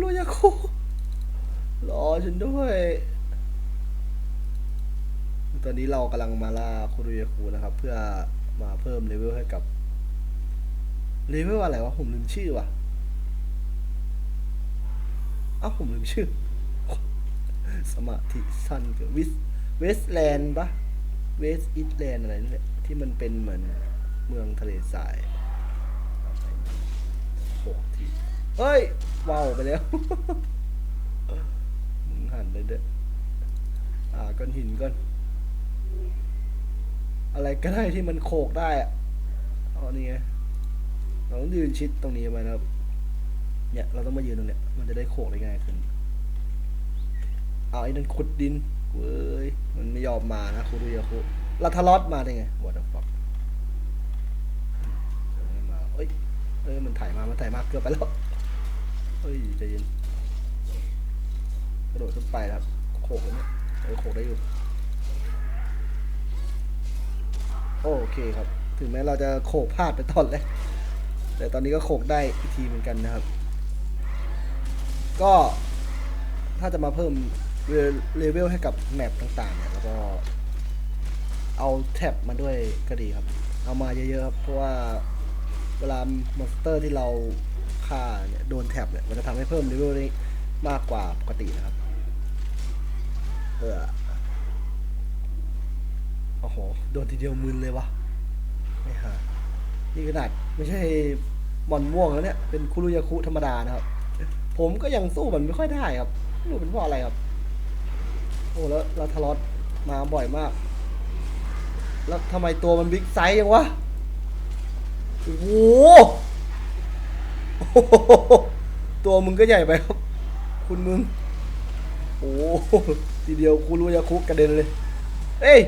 โรยาคุรอฉันด้วย ตอนนี้เรากำลังมาล่าคุโรยาคุนะครับ เพื่อมาเพิ่มเลเวลให้กับเลเวลอะไรวะผมลืมชื่อว่ะอ้าผมลืมชื่อ สมาธิสั้นคือวิสเวสแลนด์ปะเวสอิตแลนด์อะไรนี่แหละที่มันเป็นเหมือนเมืองทะเลทรายโหที เฮ้ยว้าวไปแล้วมึงหันเลยเด้ออ่าก้อนหินก้อนอะไรก็ได้ที่มันโขกได้อะเอานี่ไงเราต้องยืนชิดตรงนี้ไว้นะครับ เนี่ยเราต้องมายืนตรงเนี้ยมันจะได้โขกได้ง่ายขึ้นเอาไอ้นั่นขุดดินเว้ยมันไม่ยอมมานะคุรุยาคุลาทารอสมาได้ไง what the fuck ไม่มาเอ้ยเอ้ยมันถ่ายมา มันถ่ายมาเกือบไปแล้ว เฮ้ยใจเย็นกระโดดขึ้นไปครับโขกแล้วเนี่ยเออโขกได้อยู่ โอเคครับ ถึงแม้เราจะโขกพลาดไปตอนแรกแต่ตอนนี้ก็โขกได้อีกทีเหมือนกันนะครับ ก็ถ้าจะมาเพิ่มเลเวลให้กับแมปต่างๆ เนี่ยแล้วก็เอาแท็บมาด้วยก็ดีครับ เอามาเยอะๆครับ เพราะว่าเวลามอนสเตอร์ที่เรา่าเนี่ยโดนแท็บเนี่ยมันจะทำให้เพิ่มเลเวลได้มากกว่าปกตินะครับเออโอ้โห โดนทีเดียวมึนเลยวะไม่หานี่ขนาดไม่ใช่มอนม่วงแล้วเนี่ย เป็นคุรุยาคุธรรมดานะครับ ผมก็ยังสู้มันไม่ค่อยได้ครับไม่รู้เป็นเพราะอะไรครับ โอ้แล้วเราทะเลาะมาบ่อยมาก แล้วทำไมตัวมันบิ๊กไซส์ยังวะ โอ้โหโอ้โห ตัวมึงก็ใหญ่ไปครับ คุณมึง โอ้โหทีเดียวคุรุยาคุกระเด็นเลย เอ้ย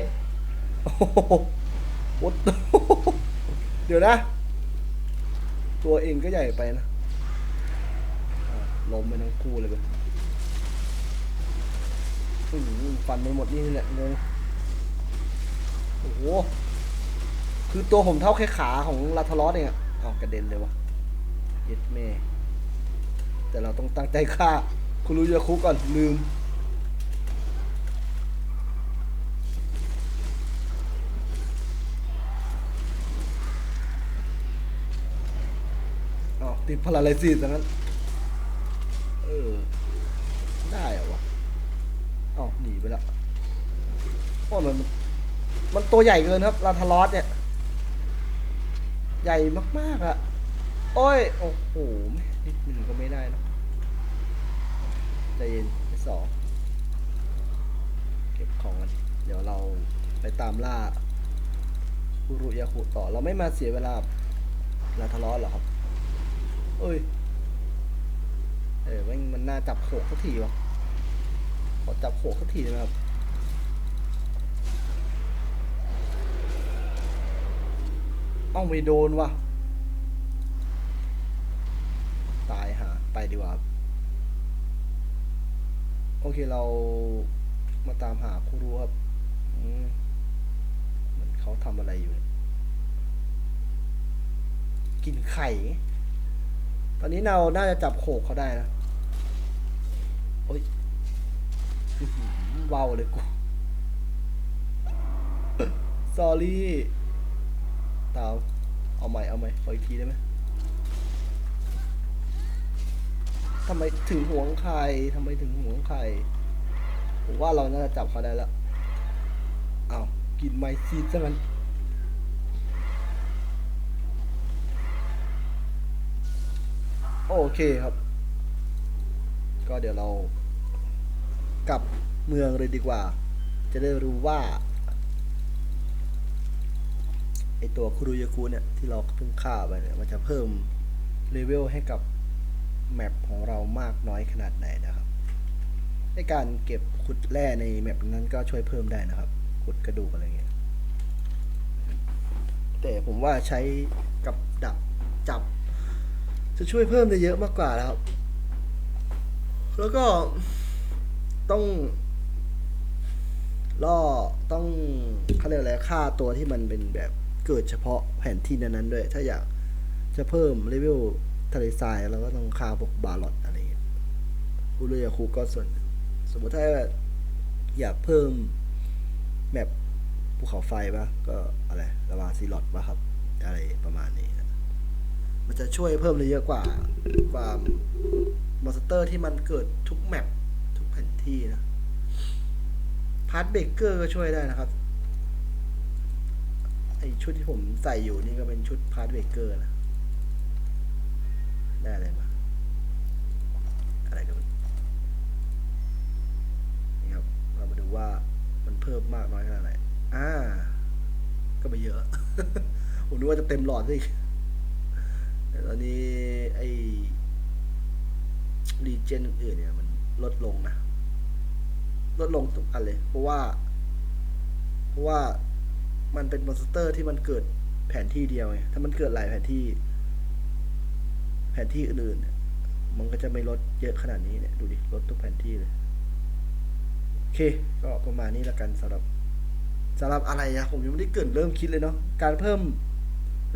โอ้โหเดี๋ยวนะ ตัวเองก็ใหญ่ไปนะล้มไปทั้งคู่เลยไปอื้หือฟันไปหมดนี่แหละงงโอ้โห คือตัวผมเท่าแค่ขาของลาทารอสเองอะเอากระเด็นเลยวะ เย็ดแม่ แต่เราต้องตั้งใจฆ่า คุณรู้ยาคุก่อน ลืม อ๋อ ติดพาราไลซิสดังนั้น เออ ได้เหรอวะอ๋อหนีไปแล้วโอ้มันมันตัวใหญ่เกินครับลาทารอสเนี่ย ใหญ่มากๆอะ โอ้ย โอ้โหนิดหนึ่งก็ไม่ได้นะใจเย็นที่สองเก็บของกันเดี๋ยวเราไปตามล่าคุรุยาคุต่อ เราไม่มาเสียเวลาลาทารอสหรอครับ เอ้ย เออม่งมันน่าจับโขกสักทีวะขอจับโขกสักทีได้ไหมครับอ้าไม่โดนวะ ตายหาไปดีกว่า โอเคเรามาตามหาครูรู้ครับเหมือนเขาทำอะไรอยู่ กินไข่ ตอนนี้เราน่าจะจับโขกเขาได้นะโอ้ยอื้อหือเบาเลยกู s อรี่ตาวเอาใหม่ เอาใหม่ขออีกทีได้ไหม ทำไมถึงหวงใครทำไมถึงหวงใครผมว่าเราน่าจะจับเขาได้แล้วเอากินไมซีดซะงั้นโอเคครับ ก็เดี๋ยวเรากลับเมืองเลยดีกว่า จะได้รู้ว่าไอตัวครุยากุเนี่ย ที่เราเพิ่งฆ่าไปเนี่ย มันจะเพิ่มเลเวลให้กับ แมปของเรามากน้อยขนาดไหนนะครับ ในการเก็บขุดแร่ในแมปนั้นก็ช่วยเพิ่มได้นะครับ ขุดกระดูกอะไรเงี้ย แต่ผมว่าใช้กับดักจับ จะช่วยเพิ่มได้เยอะมากกว่าแล้วครับ แล้วก็ต้องล่อต้องเขาเรียกอะไรฆ่าตัวที่มันเป็นแบบเกิดเฉพาะแผนที่นั้นๆด้วย ถ้าอยากจะเพิ่มเลเวล ทะเลทรายเราก็ต้องฆ่าพวกบาลอตอะไรอย่างเงี้ยอุรุยาคุก็ส่วน สมมติถ้าอยากเพิ่มแมปภูเขาไฟปะก็อะไรระวาซีลอดปะครับ อะไรประมาณนี้นะมันจะช่วยเพิ่มเลยเยอะกว่ากว่ามอนสเตอร์ที่มันเกิดทุกแมปทุกแผนที่นะพาร์ทเบเกอร์ก็ช่วยได้นะครับไอชุดที่ผมใส่อยู่นี่ก็เป็นชุดพาร์ทเบเกอร์นะ ได้อะไรมา อะไรกันนี่ครับ เรามาดูว่ามันเพิ่มมากน้อยขนาดไหน อ่า ก็ไม่เยอะ ผมนึกว่าจะเต็มหลอดสิแต่ตอนนี้ไอ้รีเจนอื่นเนี่ย มันลดลงนะ ลดลงทุกอันเลย เพราะว่า เพราะว่ามันเป็นมอนสเตอร์ที่มันเกิดแผนที่เดียวไง ถ้ามันเกิดหลายแผนที่ แผนที่อื่นๆ มันก็จะไม่ลดเยอะขนาดนี้เนี่ย ดูดิ ลดทุกแผนที่เลย โอเค ก็ประมาณนี้ละกันสำหรับสำหรับอะไรอะผมยังไม่ได้เกรินเริ่มคิดเลยเนาะ การเพิ่ม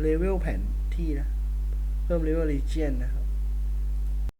เลเวลแผนที่นะ เพิ่มเลเวลรีเจียนนะ